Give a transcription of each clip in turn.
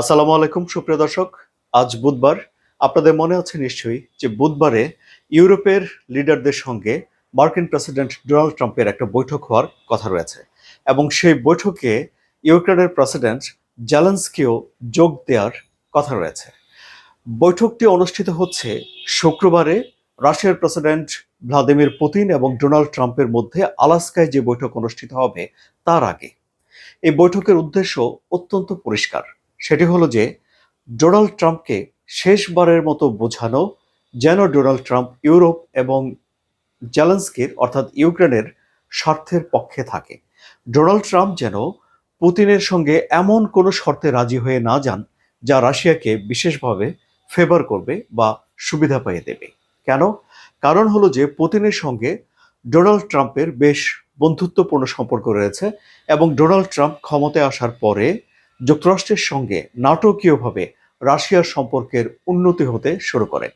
আসসালামু আলাইকুম, সুপ্রিয় দর্শক। আজ বুধবার। আপনাদের মনে আছে নিশ্চয়ই যে বুধবারে ইউরোপের লিডারদের সঙ্গে মার্কিন প্রেসিডেন্ট ডোনাল্ড ট্রাম্পের একটা বৈঠক হওয়ার কথা রয়েছে এবং সেই বৈঠকে ইউক্রেনের প্রেসিডেন্ট জ্যালেন্সকিও যোগ দেওয়ার কথা রয়েছে। বৈঠকটি অনুষ্ঠিত হচ্ছে শুক্রবারে। রাশিয়ার প্রেসিডেন্ট ভ্লাদিমির পুতিন এবং ডোনাল্ড ট্রাম্পের মধ্যে আলাস্কায় যে বৈঠক অনুষ্ঠিত হবে তার আগে। এই বৈঠকের উদ্দেশ্য অত্যন্ত পরিষ্কার। সেটি হলো যে, ডোনাল্ড ট্রাম্পকে শেষবারের মতো বোঝানো যেন ডোনাল্ড ট্রাম্প ইউরোপ এবং জেলেন্সকির, অর্থাৎ ইউক্রেনের স্বার্থের পক্ষে থাকে। ডোনাল্ড ট্রাম্প যেন পুতিনের সঙ্গে এমন কোনো শর্তে রাজি হয়ে না যান, যা রাশিয়াকে বিশেষভাবে ফেভার করবে বা সুবিধা পাইয়ে দেবে। কেন? কারণ হলো যে, পুতিনের সঙ্গে ডোনাল্ড ট্রাম্পের বেশ বন্ধুত্বপূর্ণ সম্পর্ক রয়েছে এবং ডোনাল্ড ট্রাম্প ক্ষমতায় আসার পরে যুক্তরাষ্ট্রের সঙ্গে নাটকীয়ভাবে রাশিয়ার সম্পর্কের উন্নতি হতে শুরু করে।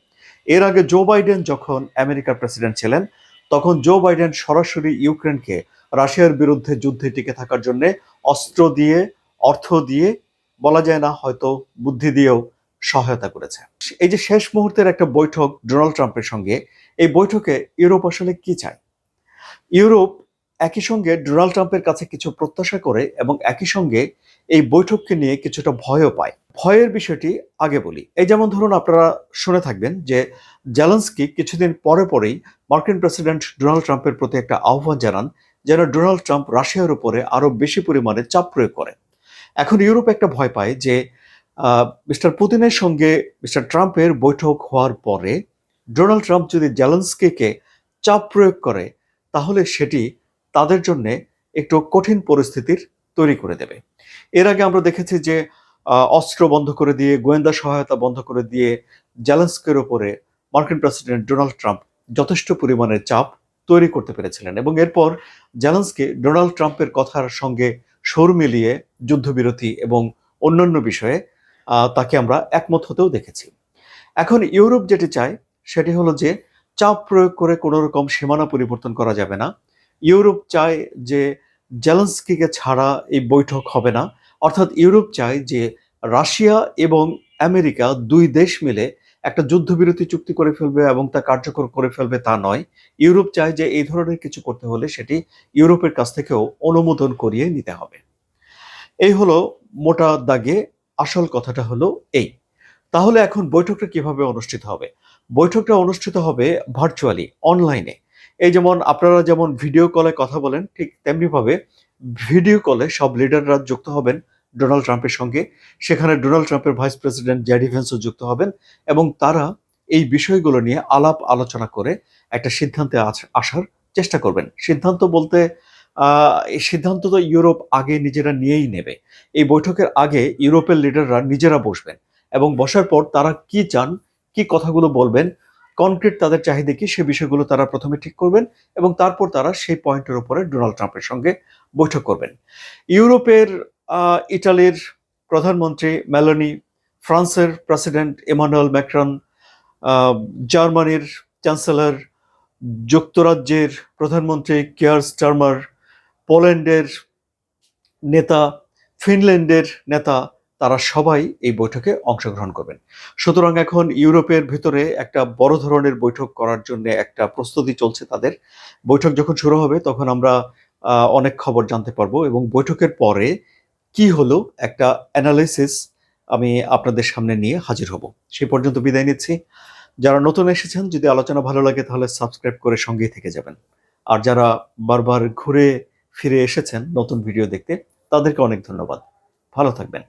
এর আগে জো বাইডেন যখন আমেরিকার প্রেসিডেন্ট ছিলেন, তখন জো বাইডেন সরাসরি ইউক্রেনকে রাশিয়ার বিরুদ্ধে যুদ্ধে টিকে থাকার জন্য অস্ত্র দিয়ে, অর্থ দিয়ে, বলা যায় না হয়তো বুদ্ধি দিয়েও সহায়তা করেছে। এই যে শেষ মুহূর্তের একটা বৈঠক ডোনাল্ড ট্রাম্পের সঙ্গে, এই বৈঠকে ইউরোপ আসলে কি চায়? ইউরোপ একই সঙ্গে ডোনাল্ড ট্রাম্পের কাছে কিছু প্রত্যাশা করে এবং একই সঙ্গে এই বৈঠককে নিয়ে কিছুটা ভয়ও পায়। ভয়ের বিষয়টি আগে বলি। এই যেমন ধরুন আপনারা শুনে থাকবেন যে জ্যালেন্সকি কিছুদিন পরে পরেই মার্কিন প্রেসিডেন্ট ডোনাল্ড ট্রাম্পের প্রতি একটা আহ্বান জানান যেন ডোনাল্ড ট্রাম্প রাশিয়ার উপরে আরও বেশি পরিমাণে চাপ প্রয়োগ করে এখন ইউরোপ একটা ভয় পায় যে মিস্টার পুতিনের সঙ্গে মিস্টার ট্রাম্পের বৈঠক হওয়ার পরে ডোনাল্ড ট্রাম্প যদি জ্যালেন্সকিকে চাপ প্রয়োগ করে, তাহলে সেটি তাদের জন্যে একটু কঠিন পরিস্থিতির তৈরি করে দেবে। এর আগে আমরা দেখেছি যে অস্ত্র বন্ধ করে দিয়ে, গোয়েন্দা সহায়তা বন্ধ করে দিয়ে জ্যালেন্সকের ওপরে মার্কিন প্রেসিডেন্ট ডোনাল্ড ট্রাম্প যথেষ্ট পরিমাণে চাপ তৈরি করতে পেরেছিলেন এবং এরপর জ্যালেন্সকে ডোনাল্ড ট্রাম্পের কথার সঙ্গে সুর মিলিয়ে যুদ্ধবিরতি এবং অন্যান্য বিষয়ে তাকে আমরা একমত হতেও দেখেছি। এখন ইউরোপ যেটি চায়, সেটি হলো যে, চাপ প্রয়োগ করে কোনো রকম সীমানা পরিবর্তন করা যাবে না। ইউরোপ চায় যে জেলেন্সকিকে ছাড়া এই বৈঠক হবে না। অর্থাৎ ইউরোপ চায় যে রাশিয়া এবং আমেরিকা দুই দেশ মিলে একটা যুদ্ধবিরতি চুক্তি করে ফেলবে এবং তা কার্যকর করে ফেলবে তা নয়। ইউরোপ চায় যে এই ধরনের কিছু করতে হলে সেটি ইউরোপের কাছ থেকেও অনুমোদন করিয়ে নিতে হবে। এই হলো মোটা দাগে আসল কথাটা হলো এই। তাহলে এখন বৈঠকটা কীভাবে অনুষ্ঠিত হবে? বৈঠকটা অনুষ্ঠিত হবে ভার্চুয়ালি অনলাইনে এই যেমন আপনারা যেমন ভিডিও কলে কথা বলেন, ঠিক তেমনিভাবে ভিডিও কলে সব লিডাররা যুক্ত হবেন ডোনাল্ড ট্রাম্পের সঙ্গে। সেখানে ডোনাল্ড ট্রাম্পের ভাইস প্রেসিডেন্ট জ্যাডি ভেন্সও যুক্ত হবেন এবং তারা এই বিষয়গুলো নিয়ে আলাপ আলোচনা করে একটা সিদ্ধান্তে আস- আসার চেষ্টা করবেন। সিদ্ধান্ত বলতে এই সিদ্ধান্ত তো ইউরোপ আগে নিজেরা নিয়েই নেবে। এই বৈঠকের আগে ইউরোপের লিডাররা নিজেরা বসবেন এবং বসার পর তারা কি চান, কি কথাগুলো বলবেন কনক্রিট তাদের চাহিদা কি, সে বিষয়গুলো তারা প্রথমে ঠিক করবেন এবং তারপর তারা সেই পয়েন্টের উপরে ডোনাল্ড ট্রাম্পের সঙ্গে বৈঠক করবেন। ইউরোপের ইটালির প্রধানমন্ত্রী মেলোনি, ফ্রান্সের প্রেসিডেন্ট ইমানুয়েল ম্যাক্রন জার্মানির চ্যান্সেলর, যুক্তরাজ্যের প্রধানমন্ত্রী কেয়ার স্টারমার, পোল্যান্ডের নেতা, ফিনল্যান্ডের নেতা তারা সবাই এই বৈঠকে অংশগ্রহণ করবেন। সুতরাং এখন ইউরোপের ভিতরে একটা বড় ধরনের বৈঠক করার জন্য একটা প্রস্তুতি চলছে তাদের। বৈঠক যখন শুরু হবে, তখন আমরা অনেক খবর জানতে পারব এবং বৈঠকের পরে কি হলো একটা অ্যানালাইসিস আমি আপনাদের সামনে নিয়ে হাজির হব। সেই পর্যন্ত বিদায় নিচ্ছি। যারা নতুন এসেছেন, যদি আলোচনা ভালো লাগে, তাহলে সাবস্ক্রাইব করে সঙ্গেই থেকে যাবেন। আর যারা বারবার ঘুরে ফিরে এসেছেন নতুন ভিডিও দেখতে, তাদেরকে অনেক ধন্যবাদ। ভালো থাকবেন।